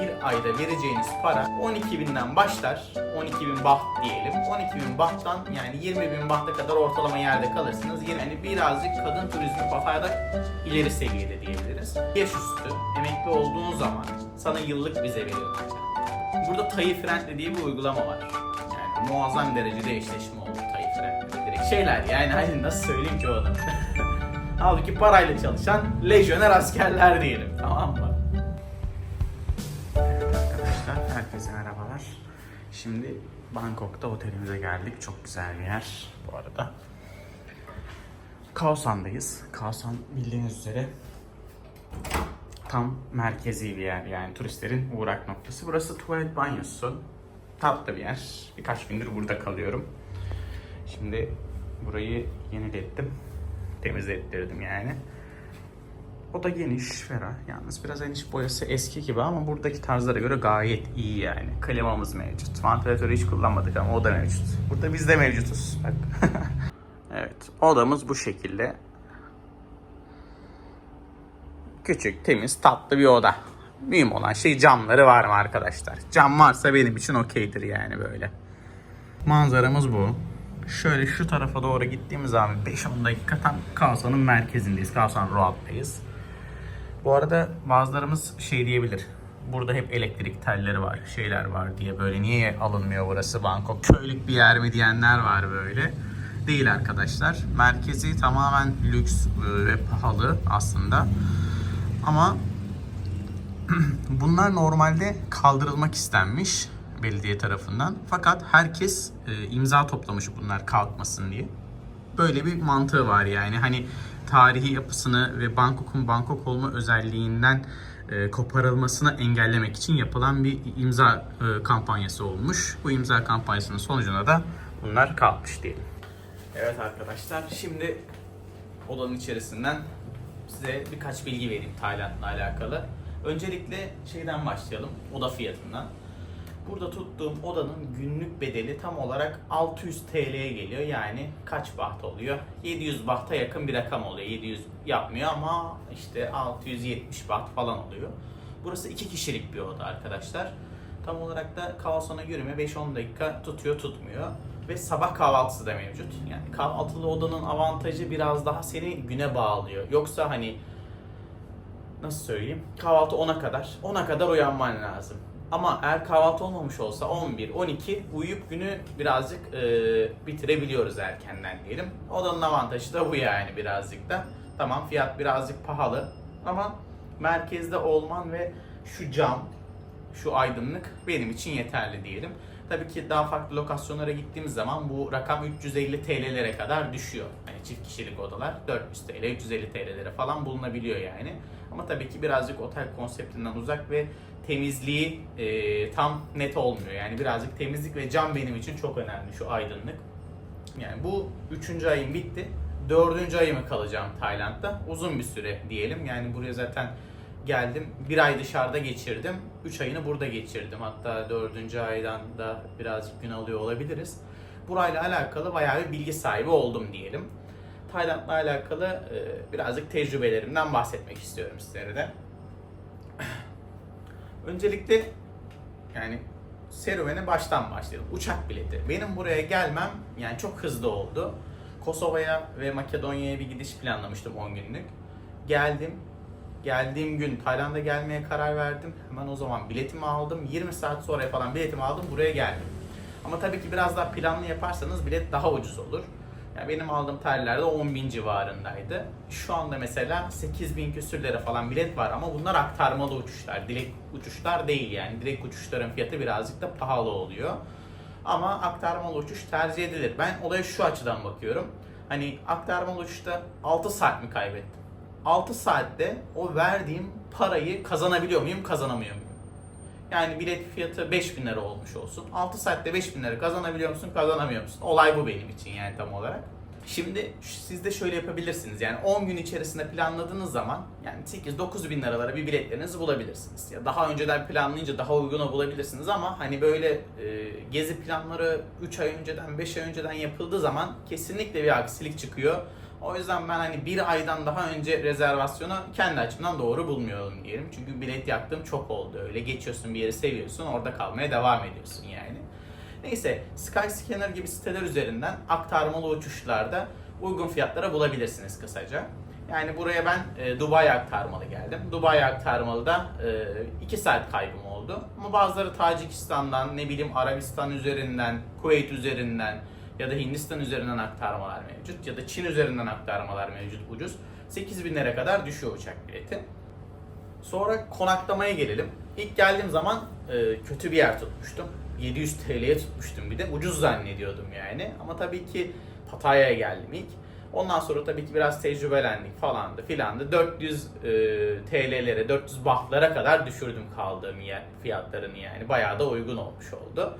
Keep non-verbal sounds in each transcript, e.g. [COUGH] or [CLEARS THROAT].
Bir ayda vereceğiniz para 12 binden başlar. 12 bin baht diyelim. 12 bin bahttan yani 20 bin bahta kadar ortalama yerde kalırsınız. Yani birazcık kadın turizmi Patay'da ileri seviyede diyebiliriz. Yaş üstü emekli olduğun zaman sana yıllık vize veriyorlar. Burada Tayi Friendly diye bir uygulama var. Yani muazzam derecede eşleşme oldu Tayi Friendly. Direkt şeyler yani hani nasıl söyleyeyim ki onu. [LAUGHS] Halbuki parayla çalışan lejyoner askerler diyelim tamam mı? Herkese merhabalar. Şimdi Bangkok'ta otelimize geldik. Çok güzel bir yer bu arada. Kaosan'dayız. Kaosan bildiğiniz üzere tam merkezi bir yer yani turistlerin uğrak noktası. Burası tuvalet banyosu. Tatlı bir yer. Birkaç gündür burada kalıyorum. Şimdi burayı yenilettim. Temizlettirdim yani. O da geniş, ferah. Yalnız biraz eniş boyası eski gibi ama buradaki tarzlara göre gayet iyi yani. Klimamız mevcut. Vantilatörü hiç kullanmadık ama o da mevcut. Burada biz de mevcutuz. Bak. [LAUGHS] evet, odamız bu şekilde. Küçük, temiz, tatlı bir oda. Mühim olan şey camları var mı arkadaşlar? Cam varsa benim için okeydir yani böyle. Manzaramız bu. Şöyle şu tarafa doğru gittiğimiz zaman 5-10 dakika tam Kaosa'nın merkezindeyiz. Kaosan Road'dayız. Bu arada bazılarımız şey diyebilir. Burada hep elektrik telleri var, şeyler var diye böyle niye alınmıyor burası Bangkok? Köylük bir yer mi diyenler var böyle. Değil arkadaşlar. Merkezi tamamen lüks e, ve pahalı aslında. Ama [CLEARS THROAT] bunlar normalde kaldırılmak istenmiş belediye tarafından. Fakat herkes e, imza toplamış bunlar kalkmasın diye. Böyle bir mantığı var yani. Hani tarihi yapısını ve Bangkok'un Bangkok olma özelliğinden e, koparılmasını engellemek için yapılan bir imza e, kampanyası olmuş. Bu imza kampanyasının sonucunda da bunlar kalkmış diyelim. Evet arkadaşlar şimdi odanın içerisinden size birkaç bilgi vereyim Tayland'la alakalı. Öncelikle şeyden başlayalım, oda fiyatından. Burada tuttuğum odanın günlük bedeli tam olarak 600 TL'ye geliyor. Yani kaç baht oluyor? 700 bahta yakın bir rakam oluyor. 700 yapmıyor ama işte 670 baht falan oluyor. Burası iki kişilik bir oda arkadaşlar. Tam olarak da Kaosan'a yürüme 5-10 dakika tutuyor tutmuyor. Ve sabah kahvaltısı da mevcut. Yani kahvaltılı odanın avantajı biraz daha seni güne bağlıyor. Yoksa hani nasıl söyleyeyim? Kahvaltı 10'a kadar. 10'a kadar uyanman lazım. Ama eğer kahvaltı olmamış olsa 11, 12 uyuyup günü birazcık e, bitirebiliyoruz erkenden diyelim. Odanın avantajı da bu yani birazcık da. Tamam fiyat birazcık pahalı ama merkezde olman ve şu cam, şu aydınlık benim için yeterli diyelim. Tabii ki daha farklı lokasyonlara gittiğimiz zaman bu rakam 350 TL'lere kadar düşüyor. Yani çift kişilik odalar 400 TL, 350 TL'lere falan bulunabiliyor yani. Ama tabii ki birazcık otel konseptinden uzak ve temizliği e, tam net olmuyor. Yani birazcık temizlik ve cam benim için çok önemli şu aydınlık. Yani bu üçüncü ayım bitti. Dördüncü ayımı kalacağım Tayland'da. Uzun bir süre diyelim. Yani buraya zaten geldim. Bir ay dışarıda geçirdim. Üç ayını burada geçirdim. Hatta dördüncü aydan da birazcık gün alıyor olabiliriz. Burayla alakalı bayağı bir bilgi sahibi oldum diyelim. Tayland'la alakalı e, birazcık tecrübelerimden bahsetmek istiyorum sizlere de. [CLEARS THROAT] Öncelikle yani serüvene baştan başlayalım. Uçak bileti. Benim buraya gelmem yani çok hızlı oldu. Kosova'ya ve Makedonya'ya bir gidiş planlamıştım 10 günlük. Geldim. Geldiğim gün Tayland'a gelmeye karar verdim. Hemen o zaman biletimi aldım. 20 saat sonra falan biletimi aldım. Buraya geldim. Ama tabii ki biraz daha planlı yaparsanız bilet daha ucuz olur. Yani benim aldığım tarihlerde 10 bin civarındaydı. Şu anda mesela 8 bin küsürlere falan bilet var ama bunlar aktarmalı uçuşlar. Direkt uçuşlar değil yani. Direkt uçuşların fiyatı birazcık da pahalı oluyor. Ama aktarmalı uçuş tercih edilir. Ben olaya şu açıdan bakıyorum. Hani aktarmalı uçuşta 6 saat mi kaybettim? 6 saatte o verdiğim parayı kazanabiliyor muyum, kazanamıyor muyum? Yani bilet fiyatı 5000 lira olmuş olsun. 6 saatte 5000 lira kazanabiliyor musun, kazanamıyor musun? Olay bu benim için yani tam olarak. Şimdi siz de şöyle yapabilirsiniz. Yani 10 gün içerisinde planladığınız zaman yani 8-9 bin liralara bir biletlerinizi bulabilirsiniz. Ya daha önceden planlayınca daha uyguna bulabilirsiniz ama hani böyle e, gezi planları 3 ay önceden 5 ay önceden yapıldığı zaman kesinlikle bir aksilik çıkıyor. O yüzden ben hani bir aydan daha önce rezervasyonu kendi açımdan doğru bulmuyorum diyelim. Çünkü bilet yaktığım çok oldu. Öyle geçiyorsun bir yeri seviyorsun orada kalmaya devam ediyorsun yani. Neyse Skyscanner gibi siteler üzerinden aktarmalı uçuşlarda uygun fiyatlara bulabilirsiniz kısaca. Yani buraya ben e, Dubai aktarmalı geldim. Dubai aktarmalı da 2 saat kaybım oldu. Ama bazıları Tacikistan'dan, ne bileyim Arabistan üzerinden, Kuveyt üzerinden ya da Hindistan üzerinden aktarmalar mevcut. Ya da Çin üzerinden aktarmalar mevcut ucuz. 8000 lira kadar düşüyor uçak bileti. Sonra konaklamaya gelelim. İlk geldiğim zaman e, kötü bir yer tutmuştum. 700 TL'ye tutmuştum bir de. Ucuz zannediyordum yani. Ama tabii ki Pattaya'ya geldim ilk. Ondan sonra tabii ki biraz tecrübelendik falandı filandı. 400 e, TL'lere, 400 bahtlara kadar düşürdüm kaldığım yer fiyatlarını yani. Bayağı da uygun olmuş oldu.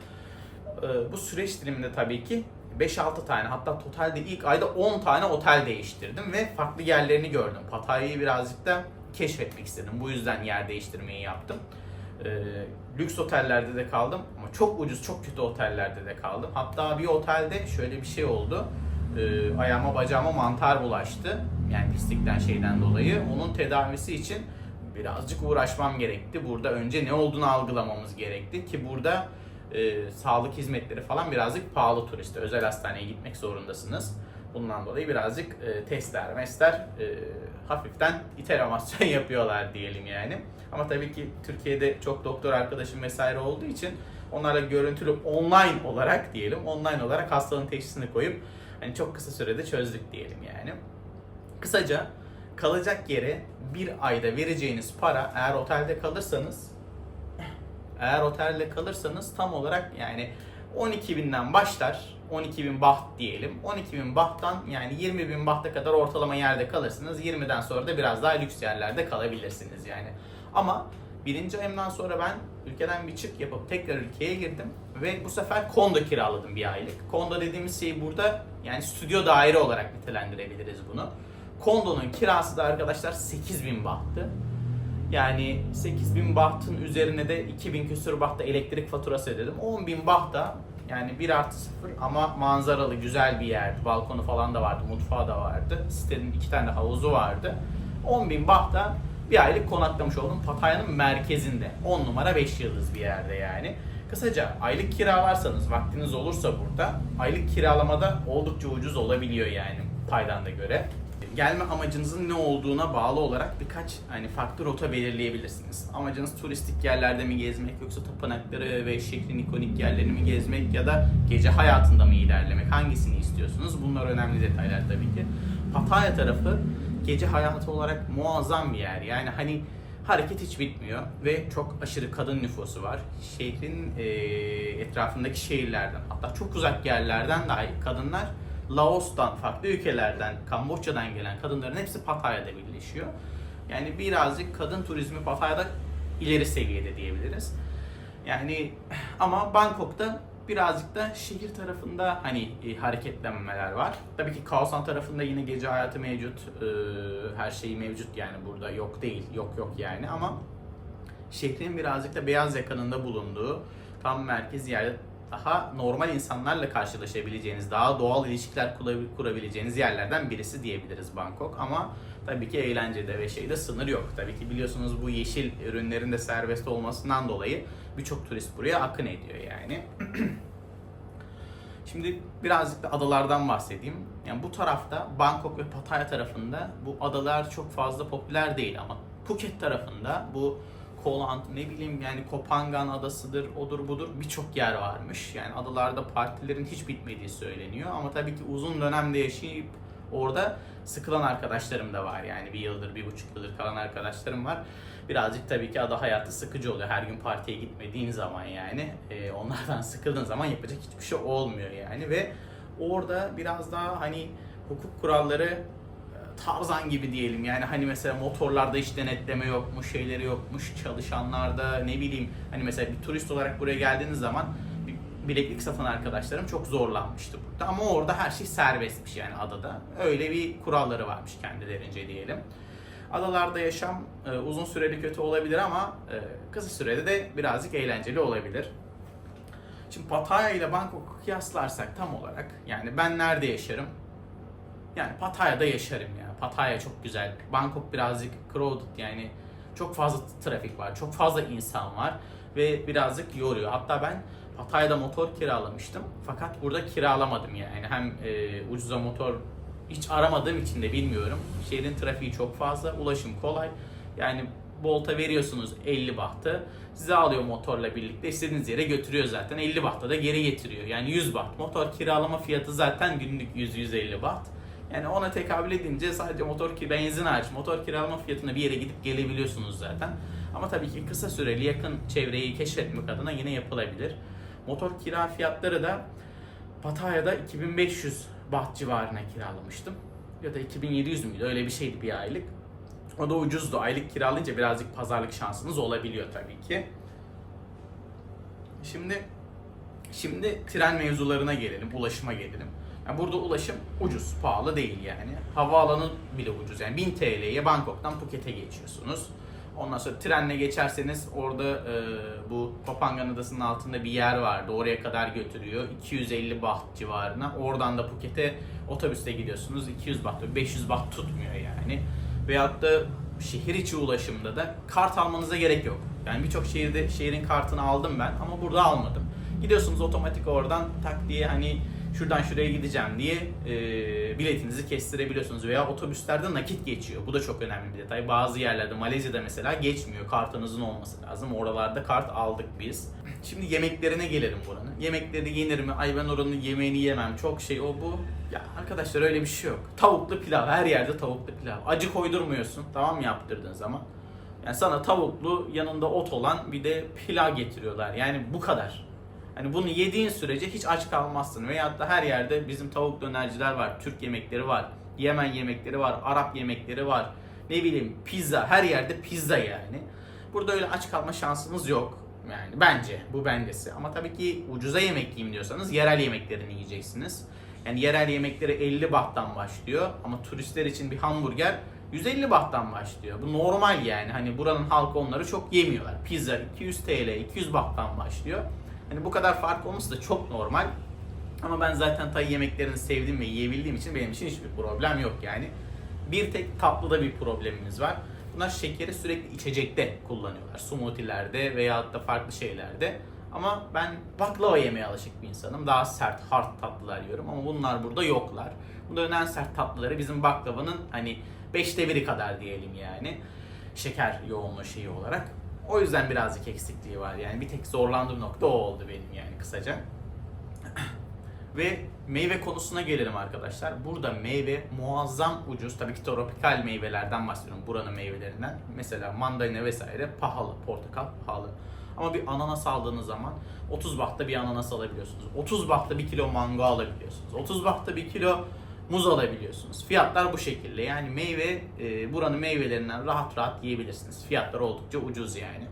E, bu süreç diliminde tabii ki 5-6 tane hatta totalde ilk ayda 10 tane otel değiştirdim ve farklı yerlerini gördüm. Pattaya'yı birazcık da keşfetmek istedim. Bu yüzden yer değiştirmeyi yaptım. E, lüks otellerde de kaldım ama çok ucuz, çok kötü otellerde de kaldım. Hatta bir otelde şöyle bir şey oldu. E, ayağıma bacağıma mantar bulaştı. Yani pislikten şeyden dolayı. Onun tedavisi için birazcık uğraşmam gerekti. Burada önce ne olduğunu algılamamız gerekti ki burada e, sağlık hizmetleri falan birazcık pahalı turiste. Özel hastaneye gitmek zorundasınız. Bundan dolayı birazcık e, testler, mesler e, hafiften iteremasyon [LAUGHS] yapıyorlar diyelim yani. Ama tabii ki Türkiye'de çok doktor arkadaşım vesaire olduğu için onlarla görüntülü online olarak diyelim, online olarak hastalığın teşhisini koyup hani çok kısa sürede çözdük diyelim yani. Kısaca kalacak yere bir ayda vereceğiniz para eğer otelde kalırsanız eğer otelde kalırsanız tam olarak yani 12 binden başlar. 12 bin baht diyelim. 12 bin bahttan yani 20 bin bahta kadar ortalama yerde kalırsınız. 20'den sonra da biraz daha lüks yerlerde kalabilirsiniz yani. Ama birinci ayımdan sonra ben ülkeden bir çık yapıp tekrar ülkeye girdim. Ve bu sefer kondo kiraladım bir aylık. Kondo dediğimiz şey burada yani stüdyo daire olarak nitelendirebiliriz bunu. Kondonun kirası da arkadaşlar 8000 bahtı. Yani 8000 bahtın üzerine de 2000 küsur bahta elektrik faturası ödedim. 10.000 bahta yani 1 artı 0 ama manzaralı güzel bir yerdi. Balkonu falan da vardı, mutfağı da vardı. Sitenin iki tane havuzu vardı. 10.000 bahta bir aylık konaklamış oldum. Pattaya'nın merkezinde. 10 numara 5 yıldız bir yerde yani. Kısaca aylık kiralarsanız vaktiniz olursa burada aylık kiralamada oldukça ucuz olabiliyor yani Tayland'a göre gelme amacınızın ne olduğuna bağlı olarak birkaç hani farklı rota belirleyebilirsiniz. Amacınız turistik yerlerde mi gezmek yoksa tapınakları ve şehrin ikonik yerlerini mi gezmek ya da gece hayatında mı ilerlemek hangisini istiyorsunuz? Bunlar önemli detaylar tabii ki. Pattaya tarafı gece hayatı olarak muazzam bir yer. Yani hani hareket hiç bitmiyor ve çok aşırı kadın nüfusu var. Şehrin e, etrafındaki şehirlerden hatta çok uzak yerlerden dahi kadınlar Laos'tan, farklı ülkelerden, Kamboçya'dan gelen kadınların hepsi Pattaya'da birleşiyor. Yani birazcık kadın turizmi Pattaya'da ileri seviyede diyebiliriz. Yani ama Bangkok'ta birazcık da şehir tarafında hani e, hareketlenmeler var. Tabii ki Kaosan tarafında yine gece hayatı mevcut. E, her şey mevcut yani burada yok değil, yok yok yani ama şehrin birazcık da beyaz yakanında bulunduğu tam merkez yerde daha normal insanlarla karşılaşabileceğiniz, daha doğal ilişkiler kurabileceğiniz yerlerden birisi diyebiliriz Bangkok. Ama tabii ki eğlencede ve şeyde sınır yok. Tabii ki biliyorsunuz bu yeşil ürünlerin de serbest olmasından dolayı birçok turist buraya akın ediyor yani. [CLEARS THROAT] Şimdi birazcık da adalardan bahsedeyim. Yani bu tarafta Bangkok ve Pattaya tarafında bu adalar çok fazla popüler değil ama Phuket tarafında bu Koland, ne bileyim yani Kopangan adasıdır, odur budur birçok yer varmış. Yani adalarda partilerin hiç bitmediği söyleniyor. Ama tabii ki uzun dönemde yaşayıp orada sıkılan arkadaşlarım da var. Yani bir yıldır, bir buçuk yıldır kalan arkadaşlarım var. Birazcık tabii ki ada hayatı sıkıcı oluyor. Her gün partiye gitmediğin zaman yani. E, onlardan [LAUGHS] sıkıldığın zaman yapacak hiçbir şey olmuyor yani. Ve orada biraz daha hani hukuk kuralları Tarzan gibi diyelim yani hani mesela motorlarda hiç denetleme yokmuş, şeyleri yokmuş, çalışanlarda ne bileyim hani mesela bir turist olarak buraya geldiğiniz zaman bileklik satan arkadaşlarım çok zorlanmıştı burada ama orada her şey serbestmiş yani adada. Öyle bir kuralları varmış kendilerince diyelim. Adalarda yaşam e, uzun süreli kötü olabilir ama e, kısa sürede de birazcık eğlenceli olabilir. Şimdi Pattaya ile Bangkok'u kıyaslarsak tam olarak yani ben nerede yaşarım? Yani Pattaya'da yaşarım ya. Pattaya çok güzel. Bangkok birazcık crowded yani çok fazla trafik var, çok fazla insan var ve birazcık yoruyor. Hatta ben Pattaya'da motor kiralamıştım fakat burada kiralamadım yani. Hem e, ucuza motor hiç aramadığım için de bilmiyorum. Şehrin trafiği çok fazla, ulaşım kolay. Yani Bolt'a veriyorsunuz 50 bahtı. Size alıyor motorla birlikte istediğiniz yere götürüyor zaten. 50 bahta da geri getiriyor. Yani 100 baht. Motor kiralama fiyatı zaten günlük 100-150 baht. Yani ona tekabül edince sadece motor ki benzin hariç motor kiralama fiyatına bir yere gidip gelebiliyorsunuz zaten. Ama tabii ki kısa süreli yakın çevreyi keşfetmek adına yine yapılabilir. Motor kira fiyatları da Pattaya'da 2500 baht civarına kiralamıştım. Ya da 2700 müydü öyle bir şeydi bir aylık. O da ucuzdu. Aylık kiralayınca birazcık pazarlık şansınız olabiliyor tabii ki. Şimdi şimdi tren mevzularına gelelim, ulaşıma gelelim. Yani burada ulaşım ucuz, pahalı değil yani. Havaalanı bile ucuz. Yani 1000 TL'ye Bangkok'tan Phuket'e geçiyorsunuz. Ondan sonra trenle geçerseniz orada e, bu Kopangan Adası'nın altında bir yer vardı. Oraya kadar götürüyor. 250 baht civarına. Oradan da Phuket'e otobüste gidiyorsunuz. 200 baht, 500 baht tutmuyor yani. Veyahut da şehir içi ulaşımda da kart almanıza gerek yok. Yani birçok şehirde şehrin kartını aldım ben ama burada almadım. Gidiyorsunuz otomatik oradan tak diye hani şuradan şuraya gideceğim diye e, biletinizi kestirebiliyorsunuz veya otobüslerde nakit geçiyor. Bu da çok önemli bir detay. Bazı yerlerde Malezya'da mesela geçmiyor. Kartınızın olması lazım. Oralarda kart aldık biz. Şimdi yemeklerine gelelim buranın. Yemekleri yenir mi? Ay ben oranın yemeğini yemem. Çok şey o bu. Ya arkadaşlar öyle bir şey yok. Tavuklu pilav. Her yerde tavuklu pilav. Acı koydurmuyorsun. Tamam mı yaptırdığın zaman? Yani sana tavuklu yanında ot olan bir de pilav getiriyorlar. Yani bu kadar. Hani bunu yediğin sürece hiç aç kalmazsın. Veyahut da her yerde bizim tavuk dönerciler var, Türk yemekleri var, Yemen yemekleri var, Arap yemekleri var. Ne bileyim pizza, her yerde pizza yani. Burada öyle aç kalma şansımız yok. Yani bence bu bendesi. Ama tabii ki ucuza yemek yiyeyim diyorsanız yerel yemeklerini yiyeceksiniz. Yani yerel yemekleri 50 bahttan başlıyor ama turistler için bir hamburger 150 bahttan başlıyor. Bu normal yani. Hani buranın halkı onları çok yemiyorlar. Pizza 200 TL, 200 bahttan başlıyor. Hani bu kadar fark olması da çok normal. Ama ben zaten Tay yemeklerini sevdim ve yiyebildiğim için benim için hiçbir problem yok yani. Bir tek tatlıda bir problemimiz var. Bunlar şekeri sürekli içecekte kullanıyorlar. Smoothie'lerde veya da farklı şeylerde. Ama ben baklava yemeye alışık bir insanım. Daha sert, hard tatlılar yiyorum ama bunlar burada yoklar. Bunların en sert tatlıları bizim baklavanın hani beşte biri kadar diyelim yani. Şeker yoğunluğu şeyi olarak. O yüzden birazcık eksikliği var yani. Bir tek zorlandığım nokta o oldu benim yani kısaca. [CLEARS THROAT] Ve meyve konusuna gelelim arkadaşlar. Burada meyve muazzam ucuz. Tabii ki tropikal meyvelerden bahsediyorum. Buranın meyvelerinden. Mesela mandalina vesaire pahalı. Portakal pahalı. Ama bir ananas aldığınız zaman 30 bahtta bir ananas alabiliyorsunuz. 30 bahtta bir kilo mango alabiliyorsunuz. 30 bahtta bir kilo muz alabiliyorsunuz. Fiyatlar bu şekilde. Yani meyve e, buranın meyvelerinden rahat rahat yiyebilirsiniz. Fiyatlar oldukça ucuz yani.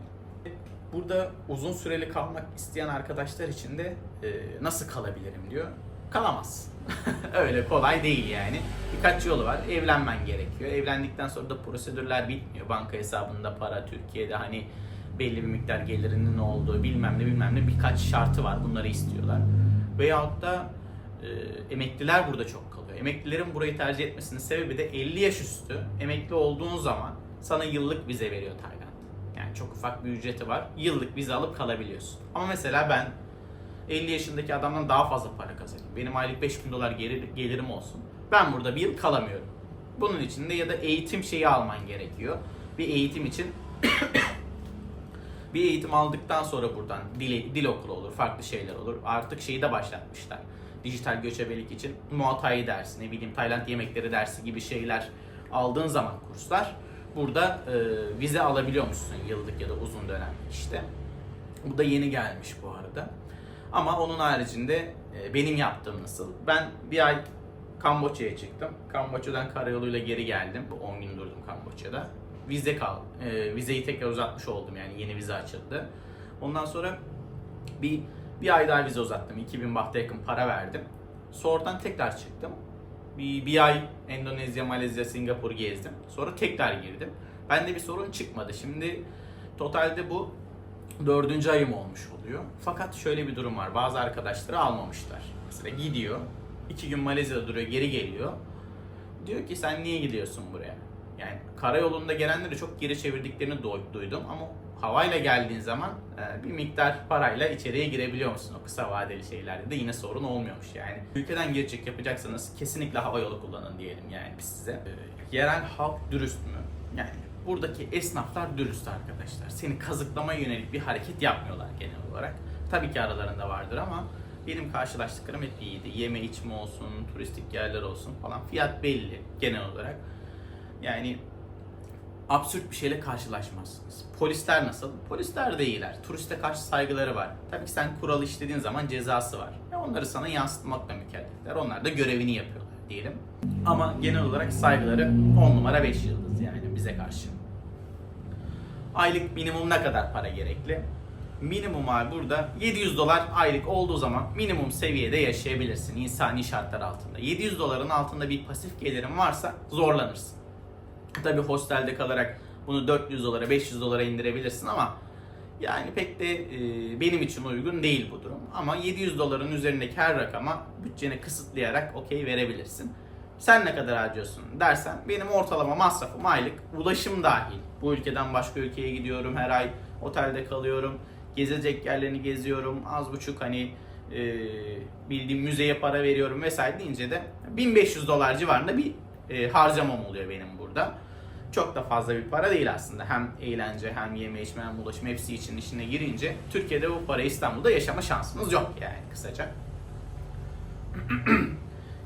Burada uzun süreli kalmak isteyen arkadaşlar için de e, nasıl kalabilirim diyor. Kalamaz. [LAUGHS] Öyle kolay değil yani. Birkaç yolu var. Evlenmen gerekiyor. Evlendikten sonra da prosedürler bitmiyor. Banka hesabında para, Türkiye'de hani belli bir miktar gelirinin olduğu bilmem ne bilmem ne birkaç şartı var. Bunları istiyorlar. Veyahut da e, emekliler burada çok kalıyor. Emeklilerin burayı tercih etmesinin sebebi de 50 yaş üstü emekli olduğun zaman sana yıllık vize veriyor Tayland. Yani çok ufak bir ücreti var. Yıllık vize alıp kalabiliyorsun. Ama mesela ben 50 yaşındaki adamdan daha fazla para kazanıyorum. Benim aylık 5000 dolar gelir, gelirim olsun. Ben burada bir yıl kalamıyorum. Bunun için de ya da eğitim şeyi alman gerekiyor. Bir eğitim için [COUGHS] bir eğitim aldıktan sonra buradan dil, dil okulu olur, farklı şeyler olur. Artık şeyi de başlatmışlar. Dijital göçebelik için Muay dersi, ne bileyim Tayland yemekleri dersi gibi şeyler aldığın zaman kurslar burada e, vize alabiliyormuşsun yıllık ya da uzun dönem işte. Bu da yeni gelmiş bu arada. Ama onun haricinde e, benim yaptığım nasıl? Ben bir ay Kamboçya'ya çıktım. Kamboçya'dan karayoluyla geri geldim. Bu 10 gün durdum Kamboçya'da. Vize kal. E, vizeyi tekrar uzatmış oldum yani yeni vize açıldı. Ondan sonra bir bir ay daha vize uzattım. 2000 bahta yakın para verdim. Sonradan tekrar çıktım. Bir, bir ay Endonezya, Malezya, Singapur gezdim. Sonra tekrar girdim. Bende bir sorun çıkmadı. Şimdi totalde bu dördüncü ayım olmuş oluyor. Fakat şöyle bir durum var. Bazı arkadaşları almamışlar. Mesela gidiyor. iki gün Malezya'da duruyor, geri geliyor. Diyor ki sen niye gidiyorsun buraya? Yani karayolunda gelenleri çok geri çevirdiklerini du- duydum ama havayla geldiğin zaman e, bir miktar parayla içeriye girebiliyor musun o kısa vadeli şeylerde de yine sorun olmuyormuş yani. Ülkeden girecek yapacaksanız kesinlikle hava yolu kullanın diyelim yani biz size. E, yerel halk dürüst mü? Yani buradaki esnaflar dürüst arkadaşlar. Seni kazıklamaya yönelik bir hareket yapmıyorlar genel olarak. Tabii ki aralarında vardır ama benim karşılaştıklarım hep iyiydi. Yeme içme olsun, turistik yerler olsun falan. Fiyat belli genel olarak. Yani absürt bir şeyle karşılaşmazsınız. Polisler nasıl? Polisler de iyiler. Turiste karşı saygıları var. Tabii ki sen kural işlediğin zaman cezası var. Ve onları sana yansıtmakla mükellefler. Onlar da görevini yapıyorlar diyelim. Ama genel olarak saygıları 10 numara 5 yıldız yani bize karşı. Aylık minimum ne kadar para gerekli? Minimum abi burada 700 dolar aylık olduğu zaman minimum seviyede yaşayabilirsin insani şartlar altında. 700 doların altında bir pasif gelirin varsa zorlanırsın. Tabi hostelde kalarak bunu 400 dolara 500 dolara indirebilirsin ama yani pek de e, benim için uygun değil bu durum. Ama 700 doların üzerindeki her rakama bütçeni kısıtlayarak okey verebilirsin. Sen ne kadar harcıyorsun dersen benim ortalama masrafım aylık ulaşım dahil. Bu ülkeden başka ülkeye gidiyorum her ay otelde kalıyorum. Gezecek yerlerini geziyorum. Az buçuk hani e, bildiğim müzeye para veriyorum vesaire deyince de 1500 dolar civarında bir e, harcamam oluyor benim burada. Çok da fazla bir para değil aslında. Hem eğlence hem yeme içme hem ulaşım hepsi için işine girince Türkiye'de bu parayı İstanbul'da yaşama şansınız yok yani kısaca. [CLEARS THROAT]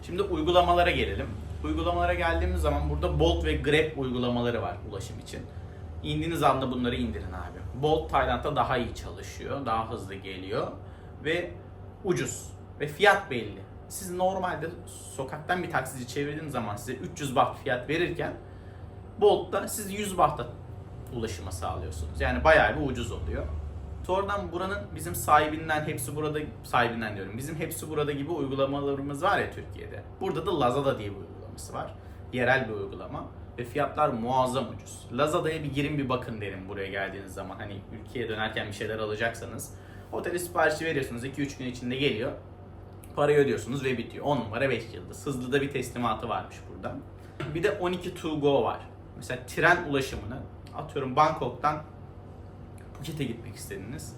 Şimdi uygulamalara gelelim. Uygulamalara geldiğimiz zaman burada Bolt ve Grab uygulamaları var ulaşım için. İndiğiniz anda bunları indirin abi. Bolt Tayland'da daha iyi çalışıyor, daha hızlı geliyor ve ucuz ve fiyat belli. Siz normalde sokaktan bir taksici çevirdiğiniz zaman size 300 baht fiyat verirken Bolt'ta siz 100 bahta ulaşıma sağlıyorsunuz. Yani bayağı bir ucuz oluyor. Sonradan buranın bizim sahibinden hepsi burada sahibinden diyorum. Bizim hepsi burada gibi uygulamalarımız var ya Türkiye'de. Burada da Lazada diye bir uygulaması var. Yerel bir uygulama ve fiyatlar muazzam ucuz. Lazada'ya bir girin bir bakın derim buraya geldiğiniz zaman. Hani ülkeye dönerken bir şeyler alacaksanız. Otele siparişi veriyorsunuz 2-3 gün içinde geliyor. Parayı ödüyorsunuz ve bitiyor. 10 numara 5 yıldız. Hızlı da bir teslimatı varmış burada. Bir de 12 to go var. Mesela tren ulaşımını atıyorum Bangkok'tan Phuket'e gitmek istediniz.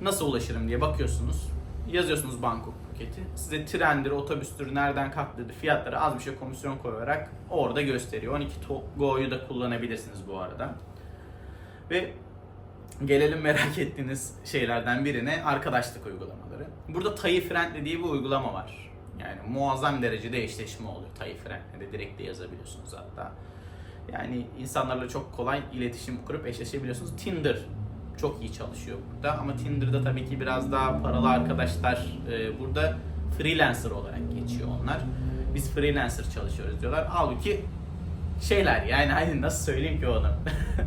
Nasıl ulaşırım diye bakıyorsunuz. Yazıyorsunuz Bangkok Phuket'i. Size trendir, otobüstür, nereden kalktı fiyatları az bir şey komisyon koyarak orada gösteriyor. 12 to go'yu da kullanabilirsiniz bu arada. Ve gelelim merak ettiğiniz şeylerden birine arkadaşlık uygulamaları. Burada Tayi Friendly diye bir uygulama var. Yani muazzam derecede eşleşme oluyor Tayi Friendly'de. Direkt de yazabiliyorsunuz hatta. Yani insanlarla çok kolay iletişim kurup eşleşebiliyorsunuz. Tinder çok iyi çalışıyor burada ama Tinder'da tabii ki biraz daha paralı arkadaşlar e, burada freelancer olarak geçiyor onlar. Biz freelancer çalışıyoruz diyorlar. Halbuki şeyler yani hani nasıl söyleyeyim ki onu.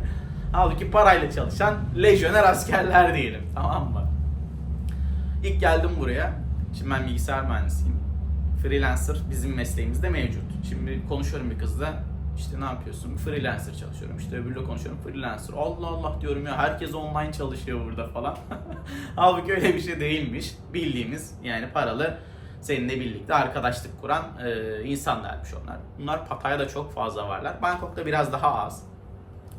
[LAUGHS] Halbuki parayla çalışan lejyoner askerler diyelim tamam mı? İlk geldim buraya. Şimdi ben bilgisayar mühendisiyim. Freelancer bizim mesleğimizde mevcut. Şimdi konuşuyorum bir kızla. İşte ne yapıyorsun? Freelancer çalışıyorum. İşte öbürüyle konuşuyorum. Freelancer. Allah Allah diyorum ya herkes online çalışıyor burada falan. [LAUGHS] Halbuki öyle bir şey değilmiş. Bildiğimiz yani paralı seninle birlikte arkadaşlık kuran e, insanlarmış onlar. Bunlar Pattaya'da çok fazla varlar. Bangkok'ta biraz daha az.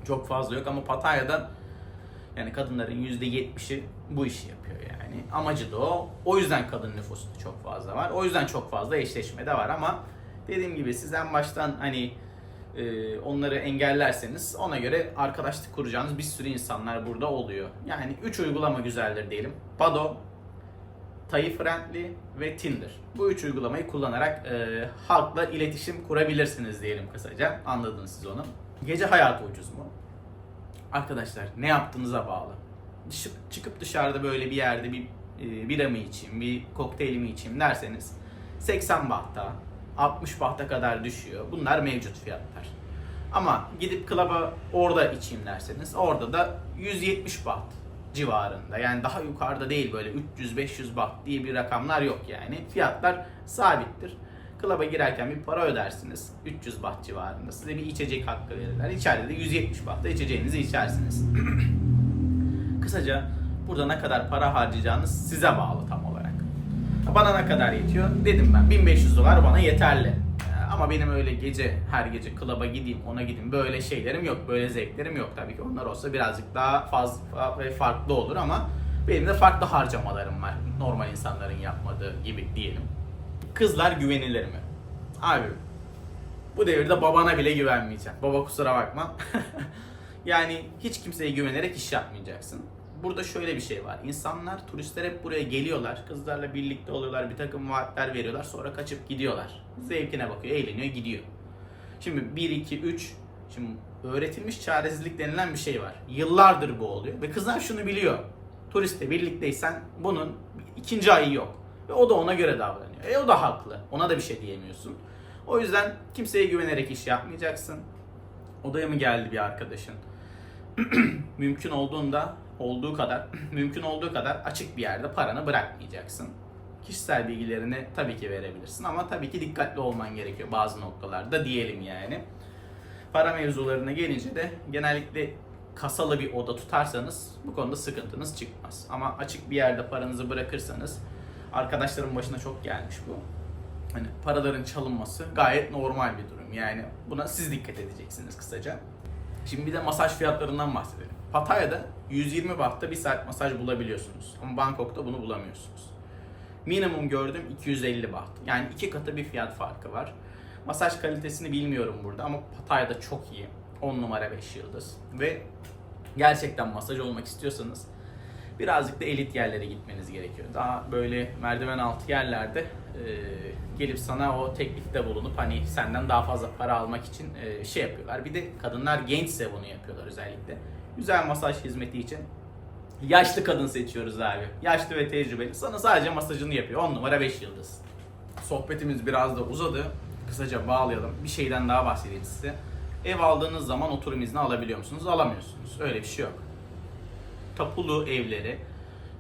Çok fazla yok ama Pattaya'da yani kadınların %70'i bu işi yapıyor yani. Amacı da o. O yüzden kadın nüfusu da çok fazla var. O yüzden çok fazla eşleşme de var ama dediğim gibi siz en baştan hani e, onları engellerseniz ona göre arkadaşlık kuracağınız bir sürü insanlar burada oluyor. Yani 3 uygulama güzeldir diyelim. Bado, Tayi Friendly ve Tinder. Bu üç uygulamayı kullanarak e, halkla iletişim kurabilirsiniz diyelim kısaca. Anladınız siz onu. Gece hayatı ucuz mu? Arkadaşlar ne yaptığınıza bağlı. Çıkıp dışarıda böyle bir yerde bir e, bira mı içeyim, bir kokteyl mi içeyim derseniz 80 bahta, 60 bahta kadar düşüyor. Bunlar mevcut fiyatlar. Ama gidip klaba orada içeyim derseniz orada da 170 baht civarında. Yani daha yukarıda değil böyle 300-500 baht diye bir rakamlar yok yani. Fiyatlar sabittir. Klaba girerken bir para ödersiniz. 300 baht civarında. Size bir içecek hakkı verirler. İçeride de 170 bahta içeceğinizi içersiniz. [CLEARS THROAT] Kısaca burada ne kadar para harcayacağınız size bağlı tam olarak. Bana ne kadar yetiyor? Dedim ben 1500 dolar bana yeterli. Ee, Ama benim öyle gece her gece klaba gideyim ona gideyim böyle şeylerim yok. Böyle zevklerim yok tabii ki. Onlar olsa birazcık daha fazla ve farklı olur ama benim de farklı harcamalarım var. Normal insanların yapmadığı gibi diyelim. Kızlar güvenilir mi? Abi bu devirde babana bile güvenmeyeceksin. Baba kusura bakma. [LAUGHS] yani hiç kimseye güvenerek iş yapmayacaksın. Burada şöyle bir şey var. İnsanlar, turistler hep buraya geliyorlar. Kızlarla birlikte oluyorlar. Bir takım vaatler veriyorlar. Sonra kaçıp gidiyorlar. Zevkine bakıyor, eğleniyor, gidiyor. Şimdi 1, 2, 3. Şimdi öğretilmiş çaresizlik denilen bir şey var. Yıllardır bu oluyor. Ve kızlar şunu biliyor. Turistle birlikteysen bunun ikinci ayı yok. Ve o da ona göre davranıyor. E o da haklı. Ona da bir şey diyemiyorsun. O yüzden kimseye güvenerek iş yapmayacaksın. Odaya mı geldi bir arkadaşın? [CLEARS THROAT] mümkün olduğunda olduğu kadar [CLEARS THROAT] mümkün olduğu kadar açık bir yerde paranı bırakmayacaksın. Kişisel bilgilerini tabii ki verebilirsin ama tabii ki dikkatli olman gerekiyor bazı noktalarda diyelim yani. Para mevzularına gelince de genellikle kasalı bir oda tutarsanız bu konuda sıkıntınız çıkmaz. Ama açık bir yerde paranızı bırakırsanız arkadaşların başına çok gelmiş bu. Hani paraların çalınması gayet normal bir durum. Yani buna siz dikkat edeceksiniz kısaca. Şimdi bir de masaj fiyatlarından bahsedelim. Pattaya'da 120 bahtta bir saat masaj bulabiliyorsunuz. Ama Bangkok'ta bunu bulamıyorsunuz. Minimum gördüm 250 baht. Yani iki katı bir fiyat farkı var. Masaj kalitesini bilmiyorum burada ama Pattaya'da çok iyi. 10 numara 5 yıldız. Ve gerçekten masaj olmak istiyorsanız birazcık da elit yerlere gitmeniz gerekiyor. Daha böyle merdiven altı yerlerde e, gelip sana o teklifte bulunup hani senden daha fazla para almak için e, şey yapıyorlar. Bir de kadınlar gençse bunu yapıyorlar özellikle. Güzel masaj hizmeti için yaşlı kadın seçiyoruz abi. Yaşlı ve tecrübeli. Sana sadece masajını yapıyor. 10 numara 5 yıldız. Sohbetimiz biraz da uzadı. Kısaca bağlayalım. Bir şeyden daha bahsedeyim size. Ev aldığınız zaman oturum izni alabiliyor musunuz? Alamıyorsunuz. Öyle bir şey yok tapulu evleri,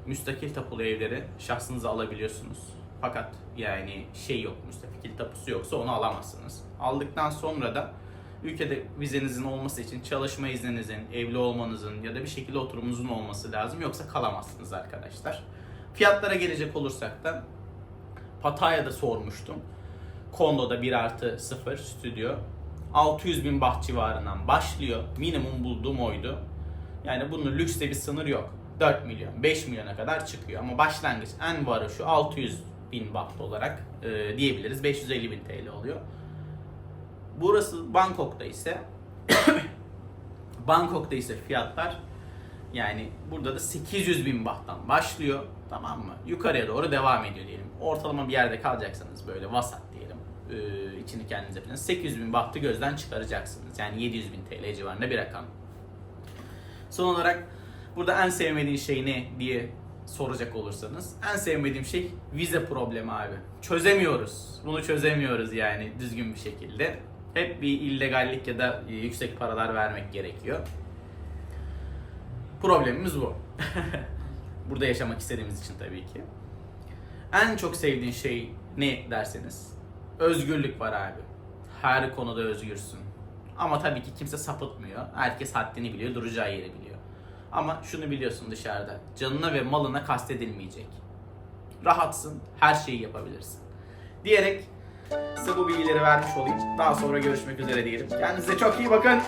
müstakil tapulu evleri şahsınıza alabiliyorsunuz. Fakat yani şey yok, müstakil tapusu yoksa onu alamazsınız. Aldıktan sonra da ülkede vizenizin olması için çalışma izninizin, evli olmanızın ya da bir şekilde oturumunuzun olması lazım. Yoksa kalamazsınız arkadaşlar. Fiyatlara gelecek olursak da Pattaya'da sormuştum. Kondo'da 1 artı 0 stüdyo. 600 bin baht civarından başlıyor. Minimum bulduğum oydu. Yani bunun lükste bir sınır yok. 4 milyon, 5 milyona kadar çıkıyor. Ama başlangıç en varı şu 600 bin baht olarak e, diyebiliriz. 550 bin TL oluyor. Burası Bangkok'ta ise [COUGHS] Bangkok'ta ise fiyatlar yani burada da 800 bin bahttan başlıyor. Tamam mı? Yukarıya doğru devam ediyor diyelim. Ortalama bir yerde kalacaksanız böyle vasat diyelim. Ee, içini kendinize falan 800 bin bahtı gözden çıkaracaksınız. Yani 700 bin TL civarında bir rakam. Son olarak burada en sevmediğin şey ne diye soracak olursanız en sevmediğim şey vize problemi abi. Çözemiyoruz. Bunu çözemiyoruz yani düzgün bir şekilde. Hep bir illegallik ya da e, yüksek paralar vermek gerekiyor. Problemimiz bu. [LAUGHS] Burada yaşamak istediğimiz için tabii ki. En çok sevdiğin şey ne derseniz özgürlük var abi. Her konuda özgürsün. Ama tabii ki kimse sapıtmıyor. Herkes haddini biliyor, duracağı yeri biliyor. Ama şunu biliyorsun dışarıda. Canına ve malına kastedilmeyecek. Rahatsın, her şeyi yapabilirsin. Diyerek size bu bilgileri vermiş olayım. Daha sonra görüşmek üzere diyelim. Kendinize çok iyi bakın.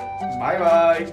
Bay bay.